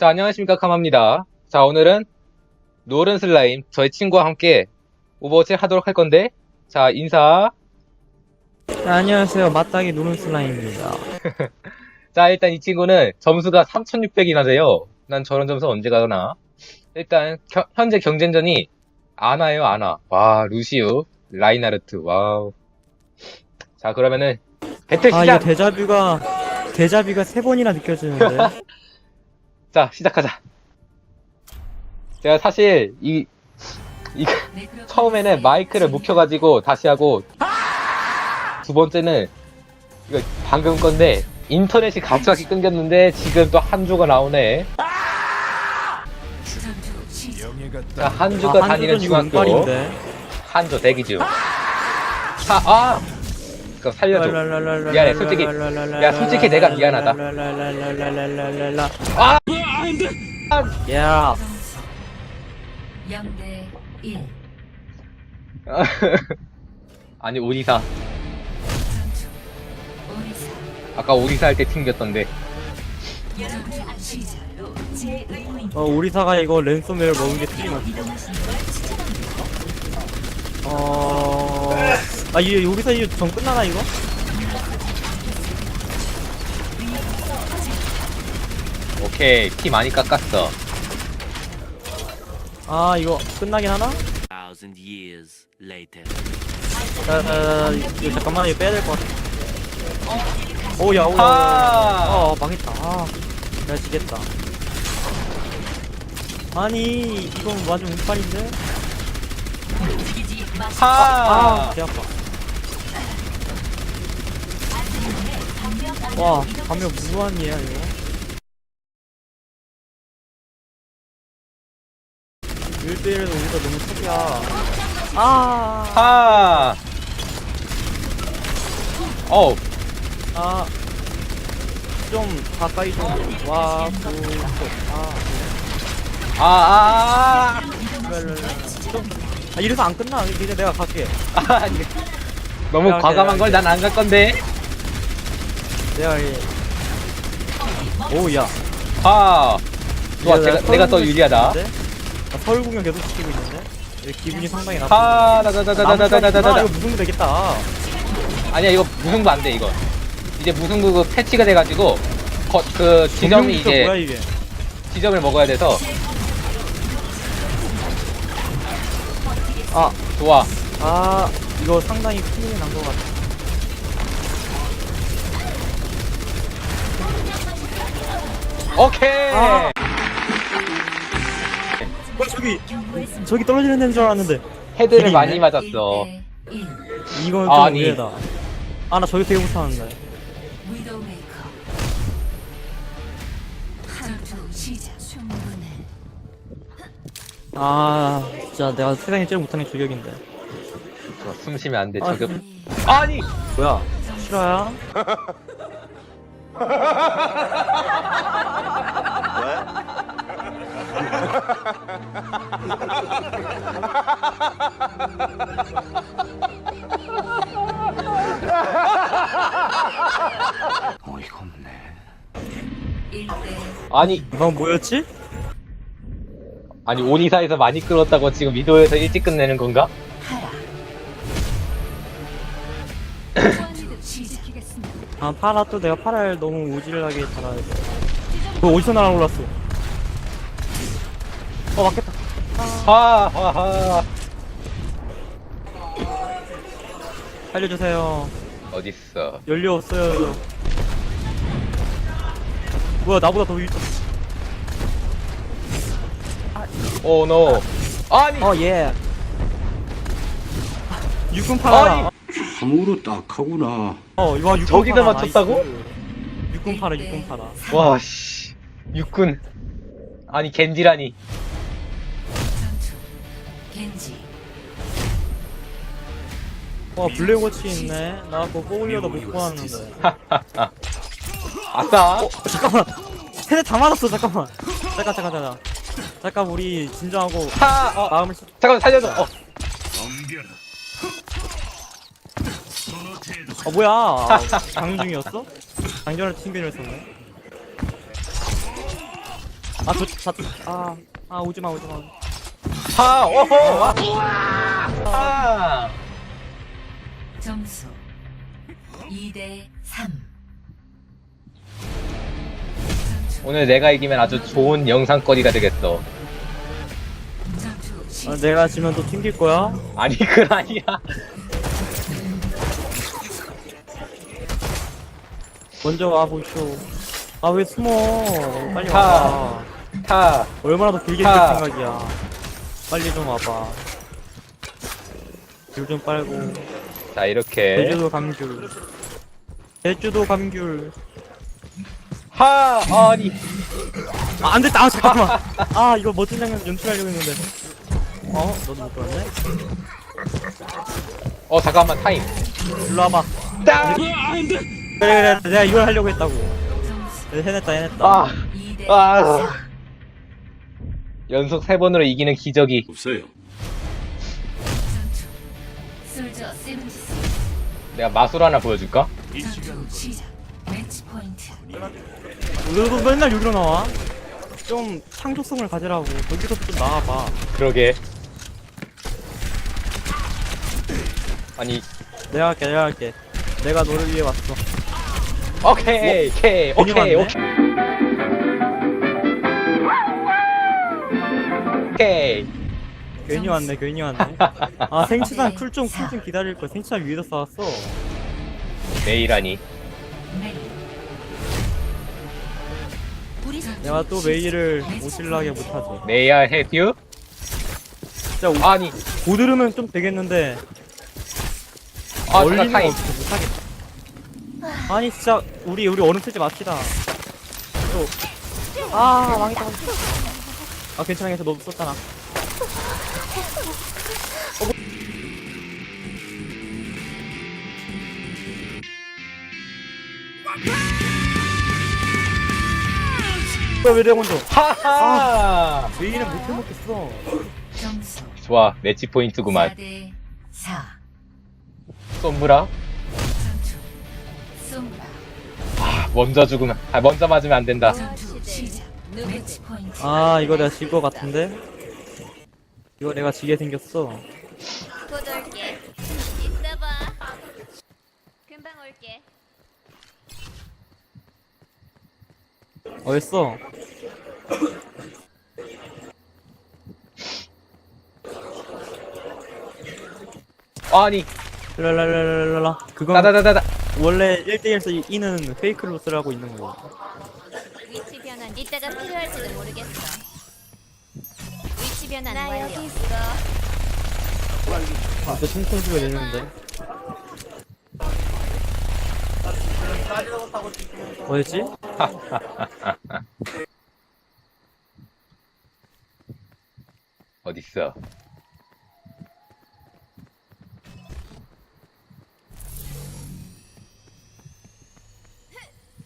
자, 안녕하십니까, 카마입니다. 자, 오늘은 노른 슬라임, 저희 친구와 함께 오버워치 하도록 할 건데, 자, 인사. 네, 안녕하세요. 맞닥이 누른 슬라임입니다. 자, 일단 이 친구는 점수가 3600이나 돼요. 난 저런 점수 언제 가나. 일단, 겨- 현재 경쟁전이 아나예요, 아나. 와, 루시우, 라이나르트, 와우. 자, 그러면은, 배틀 아, 시작! 이거 데자뷰가, 데자뷰가 세 번이나 느껴지는데. 자, 시작하자. 제가 사실, 이, 이, 처음에는 마이크를 묵혀가지고 다시 하고, 두 번째는, 이거 방금 건데, 인터넷이 갑자기 끊겼는데, 지금 또 한 주가 나오네. 자, 한 주가 아, 다니는 중학교. 운빨인데. 한주 대기 중. 자, 아! 그거 살려줘. 미안해, 솔직히. 야, 솔직히 내가 미안하다. 아! 야, 0대 1 아니, 오리사. 전투 오리사 아까 오리사 할 때 튕겼던데. 시작 제 어, 오리사가 이거 랜섬웨어 먹은 게 틀림없어. 어, 아, 이 오리사 이거 전 끝나나, 이거? 오케이, 피 많이 깎았어. 아, 이거 끝나긴 하나? thousand years later. 자, 자, 자, 이거 잠깐만, 이거 빼야 될 것 같아. 오, 야, 오, 야, 오, 야. 하! 어, 망했다. 아, 내가 지겠다. 아니, 이건 완전 운빨인데? 아, 하! 개 아파. 와, 감명 무한이야, 이거. 1대1에서 우리가 너무 탑이야. 아, 하! 어우, 아. 좀 가까이 좀 와, 고, 아, 아, 아, 좀, 아, 이래서 안 끝나. 이제 내가 갈게. 아. 아니, 너무 야, 과감한 야, 걸 난 안 갈 건데. 내가 이. 오, 야. 하! 제가, 나 내가 더 유리하다. 있는데? 나 서울 공연 계속 시키고 있는데? 기분이 상당히 나빠. 하! 아, 다다다다다다다다. 이거 무슨 되겠다. 아니야, 이거 무승부 안 돼, 이거. 이제 무승부 그 패치가 돼가지고, 거, 그 지점이 정명부터 뭐야, 이제, 이게? 지점을 먹어야 돼서, 아, 좋아. 아, 이거 상당히 큰일이 난것 같아. 오케이! 아. 어, 저기, 저기 떨어지는 데인 줄 알았는데. 헤드를 많이? 맞았어. 1대 1 이건 좀 아니. 의외다. 아, 나 저기 되게 못하는데. 위도메이커 전투 시작 충분해 아, 진짜 내가 세상에 제일 못하는 게 저격인데. 좋아, 숨 쉬면 안 돼, 아, 저격. 아니! 뭐야? 실화야? 어이가 없네. 1대 아니, 이건 뭐였지? 아니, 오니사에서 많이 끌었다고 지금 미도에서 일찍 끝내는 건가? 아, 파라 또 내가 파라를 너무 우질하게 달아야지. 뭐 어디서 날아올랐어? 어, 맞겠다. 하, 하, 하. 살려주세요. 어딨어. 연료 없어요. 뭐야, 나보다 더 위, 오, 노. 아니! 어, 예. 육군 파라. 아니! 참으로 딱하구나. 어, 이거 육군 저기다 맞췄다고? 육군 파라, 육군 파라. 와, 씨. 육군. 아니, 겐지라니. 와, 블랙워치 있네. 나 그거 뽑으려다 못 뽑았는데. 아싸! 잠깐만. 세대 다 맞았어, 잠깐만. 잠깐, 잠깐, 잠깐. 잠깐, 우리 진정하고 하! 어, 마음을 치- 잠깐만, 살려줘. 어. 어 뭐야 장중이었어? 장전을 튕겨냈었네 아, 저, 자, 아, 아, 오지마, 오지마. 하, 오호, 와, 하. 점수 2대 3. 오늘 내가 이기면 아주 좋은 영상거리가 되겠어. 아. 내가 지면 또 튕길 거야? 아니, 그건 아니야. 먼저 와, 보쇼. 아, 왜 숨어? 빨리 가. 와봐. 하, 얼마나 더 길게 가. 쓸 생각이야. 빨리 좀 와봐. 귤 좀 빨고. 자, 이렇게. 제주도 감귤. 제주도 감귤. 하, 아니. 아, 안 됐다. 아, 잠깐만. 아, 이거 멋진 장면 연출하려고 했는데. 어? 너도 못 들었네? 어, 잠깐만, 타임. 일로 와봐. 딱! 그래, 그래. 내가 이걸 하려고 했다고. 그래, 해냈다, 해냈다. 아, 2대 아. 연속 세 번으로 이기는 기적이. 없어요. 전투. 솔저 세븐티스. 내가 마술 하나 보여줄까? 전투 시작. 매치 포인트. 너도 맨날 여기로 나와? 좀 창조성을 가지라고. 거기서 좀 나와봐. 그러게. 아니, 내가 할게, 내가 할게. 내가 너를 위해 왔어. 오케이, 오케이, 괜히 오케이, 왔네? 오케이. 오케이. 괜히 왔네, 괜히 왔네. 아, 생치산 쿨 좀, 쿨 좀 기다릴 거. 생치산 위에서 싸웠어. 내일하니. 메이. 우리 내가 또 메이를 오실라게 못하지. 메이아 해뷰? 진짜 오, 아니, 고들으면 좀 되겠는데, 아, 잠깐 얼리는 타임. 없어, 못하겠다. 아니, 진짜, 우리, 우리 얼음 쓰지 맙시다. 또. 아, 망했다. 아, 괜찮아, 괜찮아. 너도 썼잖아. 왜 내가 먼저? 하하! 메이는 못해 먹겠어. 점수 좋아, 매치 포인트구만. 4대 4. 솜브라? 전투. 솜브라. 아, 먼저 죽으면, 아, 먼저 맞으면 안 된다. 전투. 아, 이거 내가 질 것 같은데? 이거 내가 지게 생겼어. 곧 올게. 이따 봐. 금방 올게. 어딨어? 아니, 랄랄랄랄라. 그건 따다다다다. 원래 1대1에서 이는 페이크 로스를 하고 있는 거야. 이따가 필요할지도 모르겠어. 위치 변환 나 완료. 여기 있어. 아, 저 총통수가 내는데. 어딨지? 어딨어?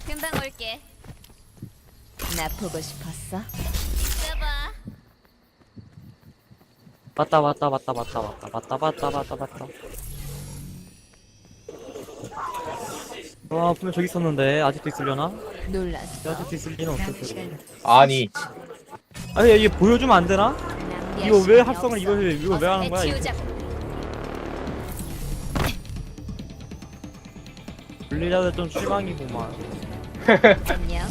금방 올게. 나 보고 싶었어? 맞다, 맞다, 맞다, 맞다, 맞다, 맞다, 맞다, 맞다, 맞다. 와, 분명 저기 있었는데, 아직도 있으려나? 놀랐어. 아직도 있을 리는 없을. 시간 아니, 아니, 얘 보여주면 안 되나? 이거 왜 합성을. 이거 해, 이거 왜 하는 거야? 이거? 분리자들 좀 실망이구만. 안녕.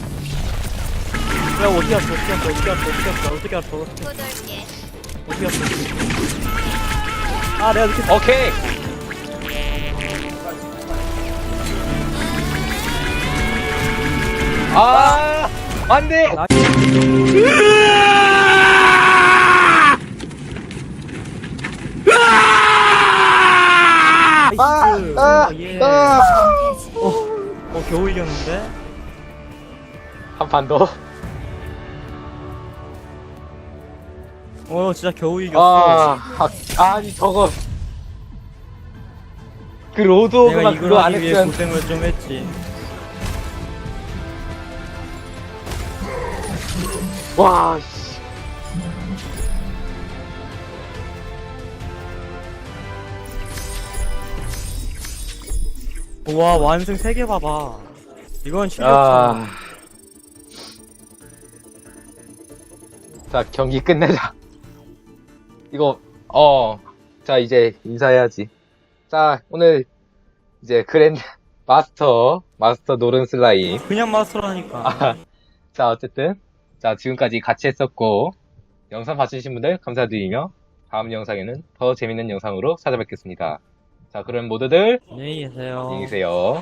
야, 어디 갔어, 어디 갔어, 어디 갔어, 어디 갔어, 어디 갔어, 곧 올게. 어디 갔어. 아, 내가 이렇게 오케이! 아, 안 돼! 나이스. 아, 예. 아. 어, 어, 겨우 이겼는데? 한 판 더. 어, 진짜 겨우 이겼어. 아, 아, 아니, 저거. 그 로드 내가 오그만 이걸 그거 안 하기 위해 했으면. 고생을 좀 했지. 와, 씨. 와, 완승 3개 봐봐. 이건 실력 아. 자, 경기 끝내자. 이거, 어, 자, 이제 인사해야지. 자, 오늘 이제 그랜드 마스터, 마스터 노른 슬라임. 그냥 마스터라니까. 아, 자, 어쨌든. 자, 지금까지 같이 했었고, 영상 봐주신 분들 감사드리며, 다음 영상에는 더 재밌는 영상으로 찾아뵙겠습니다. 자, 그럼 모두들 안녕히 계세요. 안녕히 계세요.